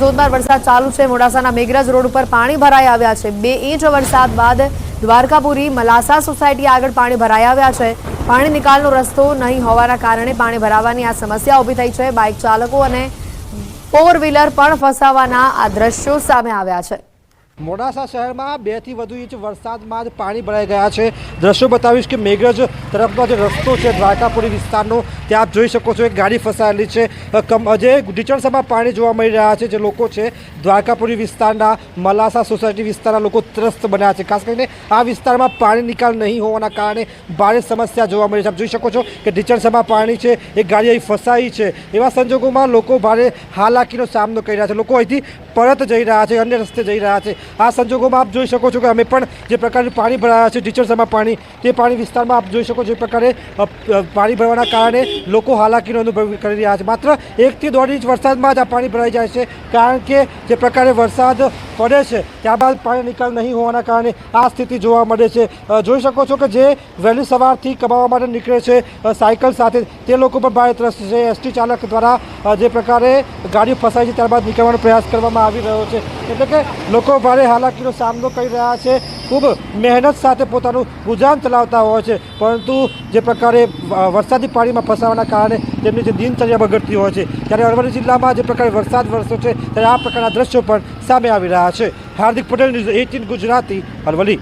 ધોધમાર વરસાદ ચાલુ છે. મોડાસાના મેઘરજ રોડ ઉપર પાણી ભરાઈ આવ્યા છે. બે ઇંચ વરસાદ બાદ દ્વારકાપુરી, મલાસા સોસાયટી આગળ પાણી ભરાઈ આવ્યા છે. પાણી નિકાલનો રસ્તો નહીં હોવાના કારણે પાણી ભરાવાની આ સમસ્યા ઊભી થઈ છે. બાઇક ચાલકો અને ફોર વ્હીલર પણ ફસાવાના આ દ્રશ્યો સામે આવ્યા છે. મોડાસા શહેરમાં બેથી વધુ ઇંચ વરસાદમાં જ પાણી ભરાઈ ગયા છે. દ્રશ્યો બતાવીશ કે મેઘરજ તરફનો જે રસ્તો છે, દ્વારકાપુરી વિસ્તારનો, ત્યાં આપ જોઈ શકો છો એક ગાડી ફસાયેલી છે. જે ઢીચણસામાં પાણી જોવા મળી રહ્યા છે જે લોકો છે દ્વારકાપુરી વિસ્તારના, મલાસા સોસાયટી વિસ્તારના લોકો ત્રસ્ત બન્યા છે. ખાસ કરીને આ વિસ્તારમાં પાણી નિકાલ નહીં હોવાના કારણે ભારે સમસ્યા જોવા મળી છે. આપ જોઈ શકો છો કે ઢીચણસામાં પાણી છે, એક ગાડી અહીં ફસાઈ છે. એવા સંજોગોમાં લોકો ભારે હાલાકીનો સામનો કરી રહ્યા છે. લોકો અહીંથી પરત જઈ રહ્યા છે, અન્ય રસ્તે જઈ રહ્યા છે. આ સંજોગોમાં આપ જોઈ શકો છો કે અમે પણ જે પ્રકારે પાણી ભરાયા છે ટીચર્સમાં પાણી, તે પાણી વિસ્તારમાં આપ જોઈ શકો છો જે પ્રકારે પાણી ભરવાના કારણે લોકો હાલાકીનો અનુભવ કરી રહ્યા છે. માત્ર એકથી દોઢ ઇંચ વરસાદમાં જ આ પાણી ભરાઈ જાય છે, કારણ કે જે પ્રકારે વરસાદ પડે છે ત્યારબાદ પાણી નિકાલ નહીં હોવાના કારણે આ સ્થિતિ જોવા મળે છે. જોઈ શકો છો કે જે વહેલી સવારથી કમાવા માટે નીકળે છે સાયકલ સાથે, તે લોકો પણ ભારે ત્રસ્ત છે. એસટી ચાલક દ્વારા જે પ્રકારે ગાડીઓ ફસાય છે, ત્યારબાદ નીકળવાનો પ્રયાસ કરવામાં આવી રહ્યો છે. એટલે કે લોકો ભારે હાલાકીનો સામનો કરી રહ્યા છે. ખૂબ મહેનત સાથે પોતાનું ગુજરાન ચલાવતા હોય છે. પરંતુ જે પ્રકારે વરસાદી પાણીમાં ફસાવાના કારણે તેમની જે દિનચર્યા બગડતી હોય છે. ત્યારે અરવલ્લી જિલ્લામાં જે પ્રકારે વરસાદ વરસ્યો છે, ત્યારે આ પ્રકારના દ્રશ્યો પણ સામે આવી રહ્યા છે. Hardik Patel news eighteen Gujarati, Aravalli.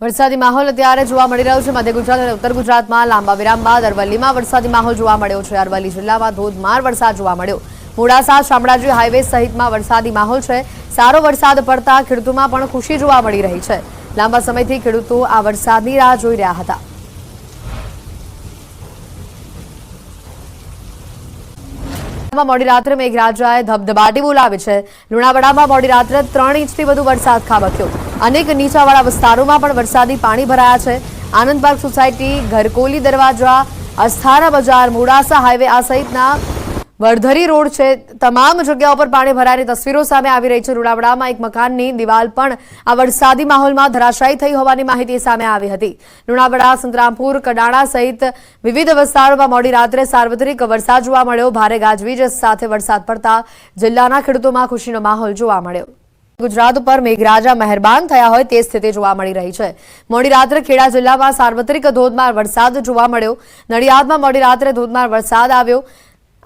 વરસાદી માહોલ અત્યારે જોવા મળી રહ્યો છે. મધ્ય ગુજરાત અને ઉત્તર ગુજરાતમાં લાંબા વિરામ બાદ અરવલ્લીમાં વરસાદી માહોલ જોવા મળ્યો છે. અરવલ્લી જિલ્લામાં ધોધમાર વરસાદ જોવા મળ્યો. મોડાસા શામળાજી હાઈવે સહિતમાં વરસાદી માહોલ છે. સારો વરસાદ પડતા ખેડૂતોમાં પણ ખુશી જોવા મળી રહી છે. લાંબા સમયથી ખેડૂતો આ વરસાદની રાહ જોઈ રહ્યા હતા. મોડી રાત્રે મેઘરાજાએ ધબધબાટી બોલાવી છે. લુણાવાડામાં મોડી રાત્રે ત્રણ ઇંચથી વધુ વરસાદ ખાબક્યો. અનેક નીચાવાળા વિસ્તારોમાં પણ વરસાદી પાણી ભરાયા છે. આનંદ પાર્ક સોસાયટી, ઘરકોલી દરવાજા, અસ્થાના બજાર, મોડાસા હાઈવે આ સહિતના વડધરી રોડ છે. તમામ જગ્યાઓ પર પાણી ભરાયાની તસવીરો સામે આવી રહી છે. લુણાવાડામાં એક મકાનની દિવાલ પણ આ વરસાદી માહોલમાં ધરાશાયી થઈ હોવાની માહિતી સામે આવી હતી. લુણાવાડા, સંતરામપુર, કડાણા સહિત વિવિધ વિસ્તારોમાં મોડી રાત્રે સાર્વત્રિક વરસાદ જોવા મળ્યો. ભારે ગાજવીજ સાથે વરસાદ પડતા જિલ્લાના ખેડૂતોમાં ખુશીનો માહોલ જોવા મળ્યો. ગુજરાત ઉપર મેઘરાજા મહેરબાન થયા હોય તે સ્થિતિ જોવા મળી રહી છે. મોડી રાત્રે ખેડા જિલ્લામાં સાર્વત્રિક ધોધમાર વરસાદ જોવા મળ્યો. નડિયાદમાં મોડી રાત્રે ધોધમાર વરસાદ આવ્યો.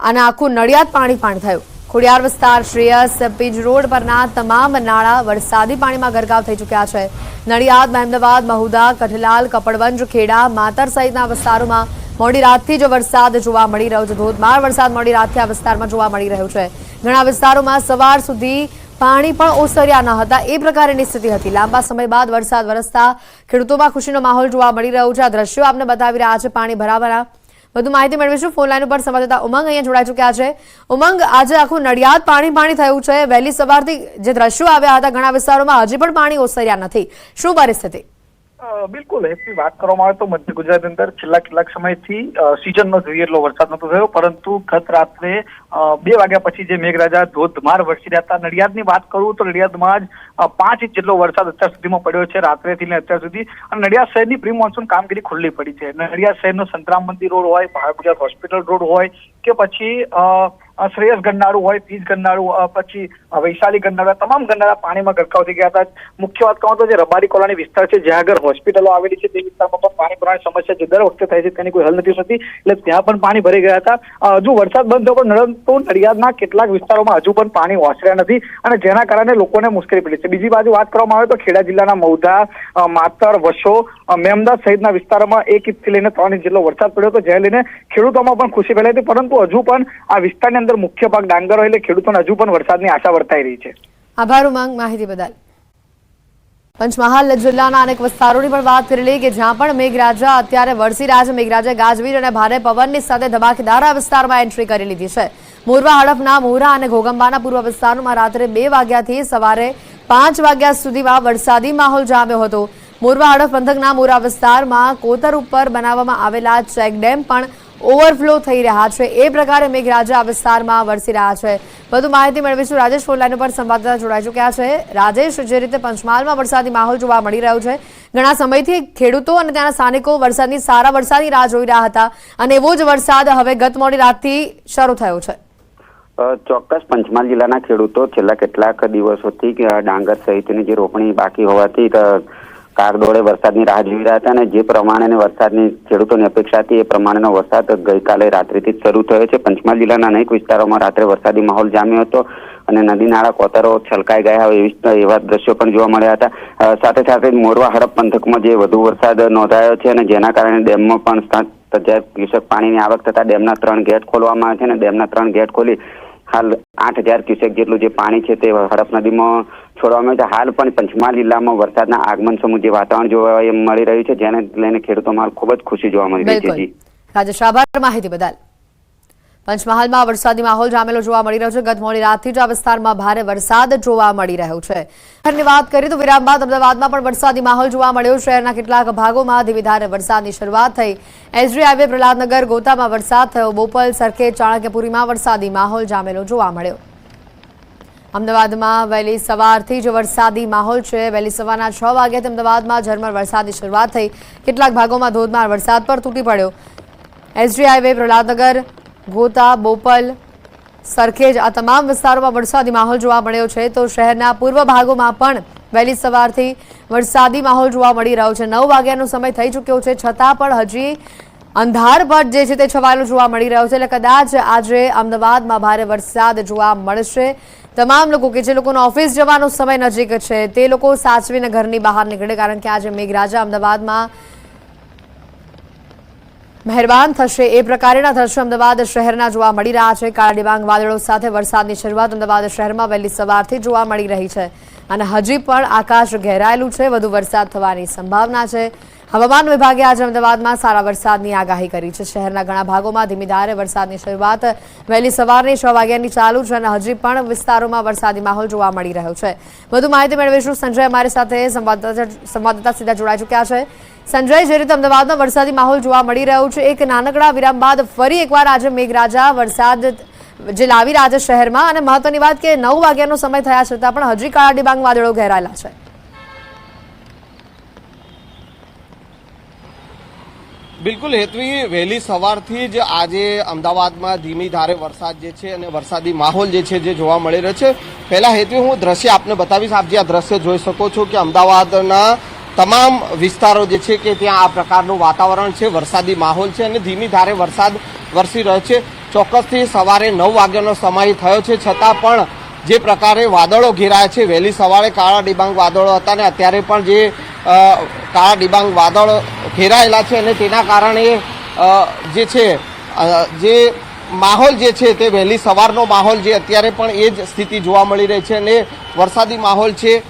અને આખું નડિયાદ પાણી પાણી થયું. ખોડિયાર વિસ્તાર શ્રેયસ પીજ રોડ પરના તમામ નાળા વરસાદી પાણીમાં ગરકાવ થઈ ચૂક્યા છે. નડિયાદ, મહેમદાવાદ, મહુદા, કઠલાલ, કપડવંજ, ખેડા, માતર સહિતના વિસ્તારોમાં મોડી રાતથી જ વરસાદ જોવા મળી રહ્યો છે. ધોધમાર વરસાદ મોડી રાતથી આ વિસ્તારમાં જોવા મળી રહ્યો છે. ઘણા વિસ્તારોમાં સવાર સુધી પાણી પણ ઓસર્યા ન હતા. એ પ્રકારની સ્થિતિ હતી. લાંબા સમય બાદ વરસાદ વરસતા ખેડૂતોમાં ખુશીનો માહોલ જોવા મળી રહ્યો છે. આ દ્રશ્યો આપને બતાવી રહ્યા છે પાણી ભરાવાના વધુ માહિતી મેળવીશું. ફોન લાઈન ઉપર સંવાદદાતા ઉમંગ અહીંયા જોડાઈ ચૂક્યા છે. ઉમંગ, આજે આખું નડિયાદ પાણી પાણી થયું છે. વહેલી સવારથી જે દ્રશ્યો આવ્યા હતા ઘણા વિસ્તારોમાં, હજી પણ પાણી ઓસર્યા નથી. શું પરિસ્થિતિ? બિલકુલ એની વાત કરવામાં આવે તો મધ્ય ગુજરાતની અંદર છેલ્લા કેટલાક સમયથી સિઝનનો જોઈએ એટલો વરસાદ નતો થયો, પરંતુ ગત રાત્રે બે વાગ્યા પછી જે મેઘરાજા ધોધમાર વરસી રહ્યા હતા. નડિયાદની વાત કરું તો નડિયાદમાં જ પાંચ ઇંચ જેટલો વરસાદ અત્યાર સુધીમાં પડ્યો છે, રાત્રેથી ને અત્યાર સુધી. અને નડિયાદ શહેરની પ્રી મોન્સૂન કામગીરી ખુલ્લી પડી છે. નડિયાદ શહેરનો સંતરામ મંદિર રોડ હોય ભાવ ગુજરાત હોસ્પિટલ રોડ હોય, કે પછી શ્રેયસ ગન્નાળું હોય, પીજ ગન્નાળું પછી વૈશાલી ગન્નાળા તમામ ગન્નાળા પાણીમાં ગરકાવ થઈ ગયા હતા. મુખ્ય વાત કહું તો જે રબારી કોલોની વિસ્તાર છે, જ્યાં આગળ હોસ્પિટલો આવેલી છે, તે વિસ્તારમાં પણ પાણી ભરવાની સમસ્યા જે દર વખતે થાય છે, તેની કોઈ હલ નથી થતી. એટલે ત્યાં પણ પાણી ભરી ગયા હતા. હજુ વરસાદ બંધ થયો પણ પરંતુ નડિયાદના કેટલાક વિસ્તારોમાં હજુ પણ પાણી ઓસર્યા નથી અને જેના કારણે લોકોને મુશ્કેલી પડી છે. બીજી બાજુ વાત કરવામાં આવે તો ખેડા જિલ્લાના મૌધા માતર વસો મેમદા મેમદાદ સહિતના વિસ્તારોમાં એક ઇંચથી લઈને ત્રણ ઇંચ જેટલો વરસાદ પડ્યો હતો, જેને લઈને ખેડૂતોમાં પણ ખુશી ફેલાઈ હતી, પરંતુ હજુ પણ આ વિસ્તારની અંદર મુખ્ય ભાગ ડાંગર હોય એટલે ખેડૂતોને હજુ પણ વરસાદની આશા વર્તાઈ રહી છે. આભાર ઉમંગ, માહિતી બદલ. પંચમહાલ જિલ્લાના અનેક વિસ્તારોની પણ વાત કરી લઈએ કે જ્યાં પણ મેઘરાજા, અત્યારે વરસી રહ્યા છે મેઘરાજા ગાજવીજ અને ભારે પવનની સાથે ધમાકેદાર વિસ્તારમાં એન્ટ્રી કરી લીધી છે. મોરવા હડફના મોરા અને ઘોગંબાના પૂર્વ વિસ્તારોમાં રાત્રે બે વાગ્યાથી સવારે પાંચ વાગ્યા સુધીમાં વરસાદી માહોલ જામ્યો હતો. મોરવા હડફ પંથકના મોરા વિસ્તારમાં કોતર ઉપર બનાવવામાં આવેલા ચેકડેમ પણ ઓવરફ્લો થઈ રહ્યા છે. એ પ્રકારે મેઘરાજા આ વિસ્તારમાં વરસી રહ્યા છે. વધુ માહિતી મેળવીશું. રાજેશ ફોનલાઈન ઉપર સંવાદદાતા જોડાઈ ચૂક્યા છે. રાજેશ, જે રીતે પંચમહાલમાં વરસાદી માહોલ જોવા મળી રહ્યો છે, ઘણા સમયથી ખેડૂતો અને ત્યાંના સ્થાનિકો વરસાદની સારા વરસાદની રાહ જોઈ રહ્યા હતા અને એવો જ વરસાદ હવે ગત મોડી રાતથી શરૂ થયો છે. ચોક્કસ પંચમહાલ જિલ્લાના ખેડૂતો છેલ્લા કેટલાક દિવસોથી ડાંગર સહિતની જે રોપણી બાકી હોવાથી કાગડોળે વરસાદની રાહ જોઈ રહ્યા હતા અને જે પ્રમાણેની વરસાદની ખેડૂતોની અપેક્ષા હતી, એ પ્રમાણેનો વરસાદ ગઈકાલે રાત્રિથી જ શરૂ થયો છે. પંચમહાલ જિલ્લાના અનેક વિસ્તારોમાં રાત્રે વરસાદી માહોલ જામ્યો હતો અને નદી નાળા કોતરો છલકાઈ ગયા હોય એવી એવા દ્રશ્યો પણ જોવા મળ્યા હતા. સાથે સાથે મોરવા હડપ પંથકમાં જે વધુ વરસાદ નોંધાયો છે અને જેના કારણે ડેમમાં પણ સાત પાણીની આવક થતા ડેમના ત્રણ ગેટ ખોલવામાં આવે છે અને ડેમના ત્રણ ગેટ ખોલી હાલ આઠ હજાર ક્યુસેક જેટલું જે પાણી છે તે હડપ નદીમાં છોડવામાં આવ્યું છે. હાલ પણ પંચમહાલ જિલ્લામાં વરસાદના આગમન સમૂહ જે વાતાવરણ જોવા મળી રહ્યું છે, જેને લઈને ખેડૂતોમાં ખૂબ જ ખુશી જોવા મળી રહી છે રાજેશ આભાર માહિતી બદલ. પંચમહાલમાં વરસાદી માહોલ જામેલો જોવા મળી રહ્યો છે. ગત મોડી રાતથી જ આ વિસ્તારમાં ભારે વરસાદ જોવા મળી રહ્યો છે. શહેરની વાત કરીએ તો વિરામ બાદ અમદાવાદમાં પણ વરસાદી માહોલ જોવા મળ્યો. શહેરના કેટલાક ભાગોમાં ધીમી ધારે વરસાદની શરૂઆત થઈ. એસજી હાઈવે પ્રહલાદનગર ગોતામાં વરસાદ થયો. બોપલ, સરખેજ, ચાણક્યપુરીમાં વરસાદી માહોલ જામેલો જોવા મળ્યો. અમદાવાદમાં વહેલી સવારથી જ વરસાદી માહોલ છે. વહેલી સવારના છ વાગ્યાથી અમદાવાદમાં ઝરમર વરસાદની શરૂઆત થઈ. કેટલાક ભાગોમાં ધોધમાર વરસાદ પર તૂટી પડ્યો. એસડી હાઈવે પ્રહલાદનગર ગોતા, બોપલ સરખેજ આ તમામ વિસ્તારોમાં વરસાદી માહોલ જોવા મળ્યો છે. તો શહેરના પૂર્વ ભાગોમાં પણ વહેલી સવારથી વરસાદી માહોલ જોવા મળી રહ્યો છે. નવ વાગ્યાનો સમય થઈ ચૂક્યો છે. છતાં પણ હજી અંધારપટ જે છે તે છવાયેલો જોવા મળી રહ્યો છે. એટલે કદાચ આજે અમદાવાદમાં ભારે વરસાદ જોવા મળશે. તમામ લોકો કે જે લોકોનો ઓફિસ જવાનો સમય નજીક છે, તે લોકો સાચવીને ઘરની બહાર નીકળે, કારણ કે આજે મેઘરાજા અમદાવાદમાં મહેરબાન થશે એ પ્રકારેના દ્રશ્યો અમદાવાદ શહેરના જોવા મળી રહ્યા છે. કાળા ડિબાંગ વાદળો સાથે વરસાદની શરૂઆત અમદાવાદ શહેરમાં વહેલી સવારથી જોવા મળી રહી છે. અને હજી પણ આકાશ ઘેરાયેલું છે. વધુ વરસાદ થવાની સંભાવના છે. હવામાન વિભાગે આજે અમદાવાદમાં સારા વરસાદની આગાહી કરી છે. શહેરના ઘણા ભાગોમાં ધીમી ધારે વરસાદની શરૂઆત વહેલી સવારની છ વાગ્યાની ચાલુ છે અને હજી પણ વિસ્તારોમાં વરસાદી માહોલ જોવા મળી રહ્યો છે. વધુ માહિતી મેળવીશું. સંજય અમારી સાથે સંવાદદાતા સીધા જોડાઈ ચૂક્યા છે. સંજય, જે રીતે અમદાવાદમાં વરસાદી માહોલ જોવા મળી રહ્યો છે, એક નાનકડા વિરામ બાદ ફરી એકવાર આજે મેઘરાજા વરસાદ જે લાવી રહ્યા છે શહેરમાં. અને મહત્વની વાત કે નવ વાગ્યાનો સમય થયા છતાં પણ હજી કાળા ડિબાંગ વાદળો ઘેરાયેલા છે. બિલકુલ, હેતવી વહેલી સવારથી જ આજે અમદાવાદમાં ધીમી ધારે વરસાદ જે છે અને વરસાદી માહોલ જે છે જે જોવા મળી રહ્યો છે. પહેલાં હેતવી, હું દ્રશ્ય આપને બતાવીશ. આપ જે આ દ્રશ્ય જોઈ શકો છો કે અમદાવાદના તમામ વિસ્તારો જે છે કે ત્યાં આ પ્રકારનું વાતાવરણ છે, વરસાદી માહોલ છે અને ધીમી ધારે વરસાદ વરસી રહ્યો છે. ચોક્કસથી સવારે નવ વાગ્યાનો સમય થયો છે. છતાં પણ જે પ્રકારે વાદળો ઘેરાયા છે, વહેલી સવારે કાળા ડિબાંગ વાદળો હતા અને અત્યારે પણ જે કાળા ડિબાંગ વાદળો ઘેરાયેલા છે અને તેના કારણે જે છે જે માહોલ જે છે તે વહેલી સવારનો માહોલ જે અત્યારે પણ એ જ સ્થિતિ જોવા મળી રહી છે અને વરસાદી માહોલ છે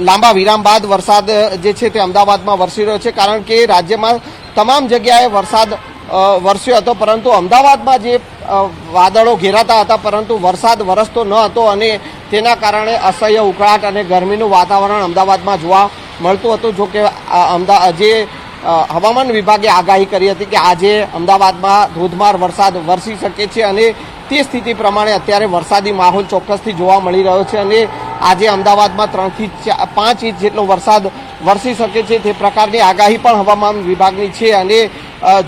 લાંબા વિરામ બાદ વરસાદ જે છે તે અમદાવાદમાં વરસી રહ્યો છે, કારણ કે રાજ્યમાં તમામ જગ્યાએ વરસાદ વરસ્યો હતો, પરંતુ અમદાવાદમાં જે વાદળો ઘેરાતા હતા, પરંતુ વરસાદ વરસતો ન હતો અને તેના કારણે અસહ્ય ઉકળાટ અને ગરમીનું વાતાવરણ અમદાવાદમાં જોવા મળતું હતું. જો કે અમદા જે હવામાન વિભાગે આગાહી કરી હતી કે આજે અમદાવાદમાં ધોધમાર વરસાદ વરસી શકે છે અને તે સ્થિતિ પ્રમાણે અત્યારે વરસાદી માહોલ ચોક્કસથી જોવા મળી રહ્યો છે અને આજે અમદાવાદમાં ત્રણથી પાંચ ઇંચ જેટલો વરસાદ વરસી શકે છે. તે પ્રકારની આગાહી પણ હવામાન વિભાગની છે અને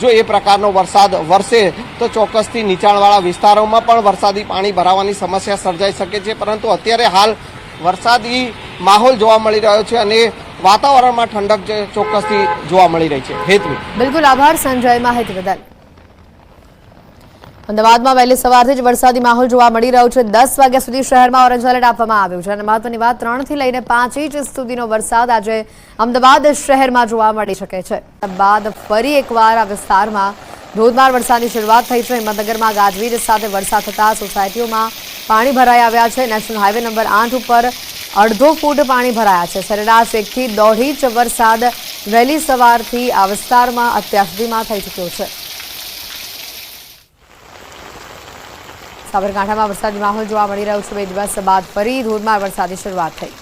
જો એ પ્રકારનો વરસાદ વરસે તો ચોક્કસથી નીચાણવાળા વિસ્તારોમાં પણ વરસાદી પાણી ભરાવાની સમસ્યા સર્જાઈ શકે છે. પરંતુ અત્યારે હાલ વરસાદી માહોલ જોવા મળી રહ્યો છે અને વાતાવરણમાં ઠંડક ચોક્કસથી જોવા મળી રહી છે. હેતવી બિલકુલ આભાર સંજય માહિતી બદલ. અમદાવાદમાં વહેલી સવારથી જ વરસાદી માહોલ જોવા મળી રહ્યો છે. દસ વાગ્યા સુધી શહેરમાં ઓરેન્જ એલર્ટ આપવામાં આવ્યું છે અને મહત્વની વાત ત્રણથી લઈને પાંચ ઇંચ સુધીનો વરસાદ આજે અમદાવાદ શહેરમાં જોવા મળી શકે છે. બાદ ફરી એકવાર આ વિસ્તારમાં ધોધમાર વરસાદની શરૂઆત થઈ છે. હિંમતનગરમાં ગાજવીજ સાથે વરસાદ થતા સોસાયટીઓમાં પાણી ભરાઈ આવ્યા છે. નેશનલ હાઈવે નંબર આઠ ઉપર અડધો ફૂટ પાણી ભરાયા છે. સરેરાશ એકથી દોઢ ઇંચ વરસાદ વહેલી સવારથી આ વિસ્તારમાં અત્યાર સુધીમાં થઈ ચૂક્યો છે. સાબરકાંઠામાં વરસાદી માહોલ જોવા મળી રહ્યો છે. બે દિવસ બાદ ફરી ધોધમાર વરસાદની શરૂઆત થઈ.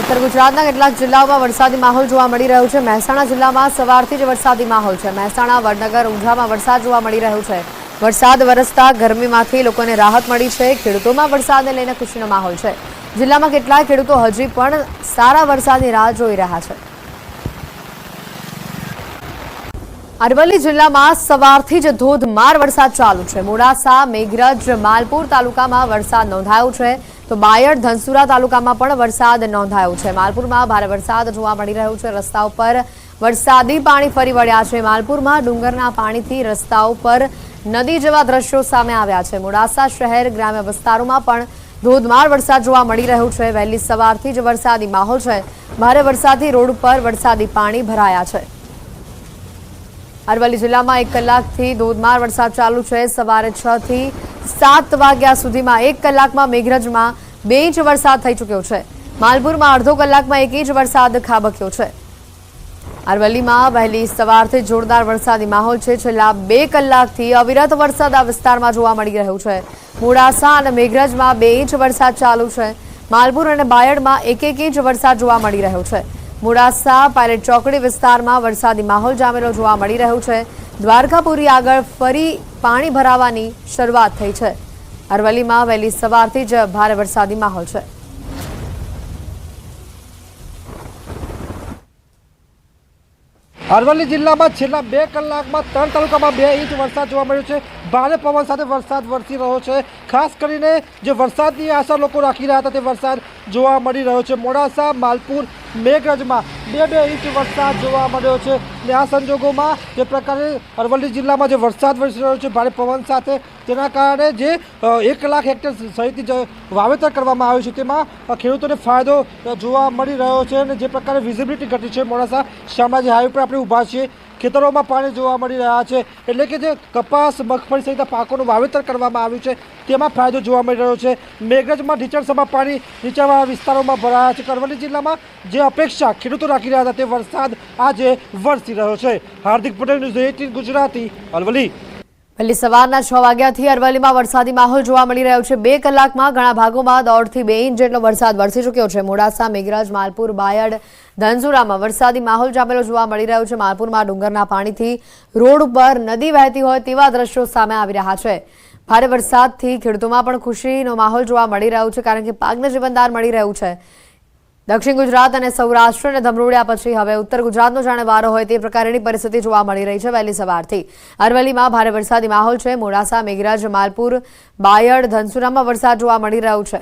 ઉત્તર ગુજરાતના કેટલાક જિલ્લાઓમાં વરસાદી માહોલ જોવા મળી રહ્યો છે. મહેસાણા જિલ્લામાં સવારથી જ વરસાદી માહોલ છે. મહેસાણા, વડનગર, ઊંઝામાં વરસાદ જોવા મળી રહ્યો છે. વરસાદ વરસતા ગરમીમાંથી લોકોને રાહત મળી છે. ખેડૂતોમાં વરસાદને લઈને ખુશીનો માહોલ છે. જિલ્લામાં કેટલાક ખેડૂતો હજી પણ સારા વરસાદની રાહ જોઈ રહ્યા છે. અરવલ્લી જિલ્લામાં સવારથી જ ધોધમાર વરસાદ ચાલુ છે. મોડાસા, મેઘરજ, માલપુર તાલુકામાં વરસાદ નોંધાયો છે. તો બાયડ, ધનસુરા તાલુકામાં પણ વરસાદ નોંધાયો છે. માલપુરમાં ભારે વરસાદ જોવા મળી રહ્યો છે. રસ્તા ઉપર વરસાદી પાણી ફરી વળ્યા છે. માલપુરમાં ડુંગરના પાણીથી રસ્તા ઉપર નદી જેવા દ્રશ્યો સામે આવ્યા છે. મોડાસા શહેર ગ્રામ્ય વિસ્તારોમાં પણ ધોધમાર વરસાદ જોવા મળી રહ્યો છે. વહેલી સવારથી જ વરસાદી માહોલ છે. ભારે વરસાદથી રોડ ઉપર વરસાદી પાણી ભરાયા છે. અરવલ્લી જિલ્લામાં એક કલાકથી ધોધમાર વરસાદ ચાલુ છે. સવારે છ થી સાત વાગ્યા સુધીમાં એક કલાકમાં મેઘરજમાં બે ઇંચ વરસાદ થઈ ચૂક્યો છે. માલપુરમાં અડધો કલાકમાં એક ઇંચ વરસાદ ખાબક્યો છે. અરવલ્લીમાં વહેલી સવારથી જોરદાર વરસાદી માહોલ છેલ્લા બે કલાકથી અવિરત વરસાદ આ વિસ્તારમાં જોવા મળી રહ્યો છે. મોડાસા અને મેઘરજમાં બે ઇંચ વરસાદ ચાલુ છે. માલપુર અને બાયડમાં એક એક ઇંચ વરસાદ જોવા મળી રહ્યો છે. મોડાસા પાયલટ ચોકડી વિસ્તારમાં વરસાદી માહોલ જામેલો જોવા મળી રહ્યો છે. દ્વારકાપુરી આગળ ફરી પાણી ભરાવાની શરૂઆત થઈ છે. અરવલ્લીમાં વહેલી સવારથી જ ભારે વરસાદી માહોલ છે. અરવલ્લી જિલ્લામાં છેલ્લા બે કલાકમાં ત્રણ તાલુકામાં બે ઇંચ વરસાદ જોવા મળ્યો છે. ભારે પવન સાથે વરસાદ વરસી રહ્યો છે. ખાસ કરીને જે વરસાદની આશા લોકો રાખી રહ્યા હતા તે વરસાદ જોવા મળી રહ્યો છે. મોડાસા, માલપુર મેઘરજમાં બે બે ઇંચ વરસાદ જોવા મળ્યો છે ને આ સંજોગોમાં જે પ્રકારે અરવલ્લી જિલ્લામાં જે વરસાદ વરસી રહ્યો છે ભારે પવન સાથે, તેના કારણે જે એક લાખ હેક્ટર સહિતની જે વાવેતર કરવામાં આવ્યું છે. તેમાં ખેડૂતોને ફાયદો જોવા મળી રહ્યો છે અને જે પ્રકારે વિઝિબિલિટી ઘટી છે મોડાસા શામળાજી હાઈવે પર આપણે ઊભા છીએ. ખેતરોમાં પાણી જોવા મળી રહ્યા છે. એટલે કે જે કપાસ, મગફળી સહિતના પાકોનું વાવેતર કરવામાં આવ્યું છે, તેમાં ફાયદો જોવા મળી રહ્યો છે. મેઘરજમાં નીચાણસમાં પાણી નીચાણવાળા વિસ્તારોમાં ભરાયા છે. અરવલ્લી જિલ્લામાં જે અપેક્ષા ખેડૂતો રાખી રહ્યા હતા તે વરસાદ આજે વરસી રહ્યો છે. Hardik Patel news eighteen Gujarati Aravalli. વહેલી સવારના છ વાગ્યાથી અરવલ્લીમાં વરસાદી માહોલ જોવા મળી રહ્યો છે. બે કલાકમાં ઘણા ભાગોમાં દોઢથી બે ઇંચ જેટલો વરસાદ વરસી ચૂક્યો છે. મોડાસા, મેઘરાજ, માલપુર, બાયડ ધનસુરામાં વરસાદી માહોલ જામેલો જોવા મળી રહ્યો છે. માલપુરમાં ડુંગરના પાણીથી રોડ ઉપર નદી વહેતી હોય તેવા દ્રશ્યો સામે આવી રહ્યા છે. ભારે વરસાદથી ખેડૂતોમાં પણ ખુશીનો માહોલ જોવા મળી રહ્યો છે, કારણ કે પાકને જીવનદાર મળી રહ્યું છે. દક્ષિણ ગુજરાત અને સૌરાષ્ટ્રને ધમરોડ્યા પછી હવે ઉત્તર ગુજરાતનો જાણે વારો હોય તે પ્રકારની પરિસ્થિતિ જોવા મળી રહી છે વહેલી સવારથી. અરવલ્લીમાં ભારે વરસાદી માહોલ છે. મોડાસા, મેઘરાજ, માલપુર, બાયડ, ધનસુરામાં વરસાદ જોવા મળી રહ્યો છે.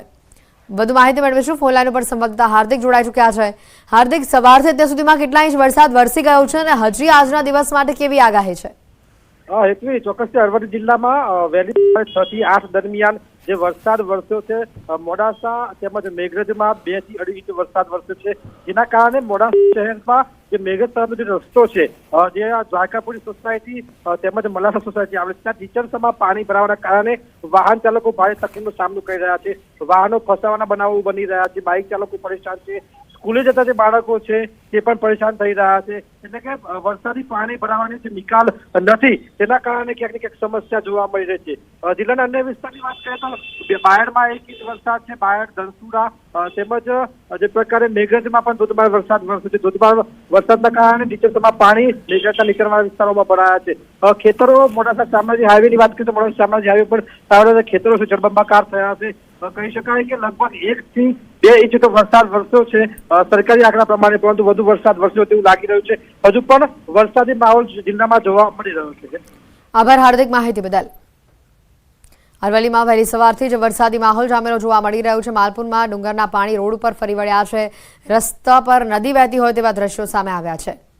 વધુ માહિતી મેળવીશું. ફોનલાઈન ઉપર સંવાદદાતા હાર્દિક જોડાઈ ચૂક્યા છે. હાર્દિક, સવારથી અત્યાર સુધીમાં કેટલા ઇંચ વરસાદ વરસી ગયો છે અને હજી આજના દિવસ માટે કેવી આગાહી છે? ચોક્કસથી અરવલ્લી જિલ્લામાં વહેલી છ થી આઠ દરમિયાન જે વરસાદ વરસ્યો છે મોડાસા તેમજ મેઘરજમાં બેથી અઢી ઇંચ વરસાદ વરસ્યો છે. જેના કારણે મોડાસા શહેરમાં જે મેઘરજ તરફનો જે રસ્તો છે જે દ્વારકાપુરી સોસાયટી તેમજ મલાસા સોસાયટી આવે છે, ત્યાં ટીચરસમાં પાણી ભરાવાના કારણે વાહન ચાલકો ભારે તકલીફનો સામનો કરી રહ્યા છે. વાહનો ફસાવાના બનાવો બની રહ્યા છે, બાઇક ચાલકો પરેશાન છે. સ્કૂલે જતા જે બાળકો છે તે પણ પરેશાન થઈ રહ્યા છે. એટલે કે વરસાદી પાણી ભરાવાની જે નિકાલ નથી, તેના કારણે ક્યાંક ને ક્યાંક સમસ્યા જોવા મળી રહી છે. જિલ્લાના અન્ય વિસ્તારની વાત કરીએ તો બાયડમાં એક ઇંચ વરસાદ છે, બાયડ, ધનસુરા તેમજ જે પ્રકારે મેઘરજમાં પણ ધોધમાર વરસાદ વરસ્યો છે. ધોધમાર વરસાદના કારણે નીચેસમાં પાણી મેઘરજના નીચાણવાળા વિસ્તારોમાં ભરાયા છે. ખેતરો મોડાસા શામળાજી હાઈવેની વાત કરીએ તો મોડાસા શામળાજી હાઈવે પર ખેતરો છે. જળબંબાકાર થયા છે. કહી શકાય કે લગભગ એક થી બે ઇંચ તો વરસાદ વરસ્યો છે. સરકારી આંકડા પ્રમાણે પરંતુ વધુ વરસાદ વરસ્યો તેવું લાગી રહ્યું છે. હજુ પણ વરસાદી માહોલ જિલ્લામાં જોવા મળી રહ્યો છે. આભાર, હાર્દિક માહિતી બદલ. અરવલ્લીમાં વહેલી સવારથી જ વરસાદી માહોલ જામેલો જોવા મળી રહ્યો છે. માલપુરમાં ડુંગરના પાણી રોડ ઉપર ફરી વળ્યા છે. રસ્તા પર નદી વહેતી હોય તેવા દ્રશ્યો સામે આવ્યા છે.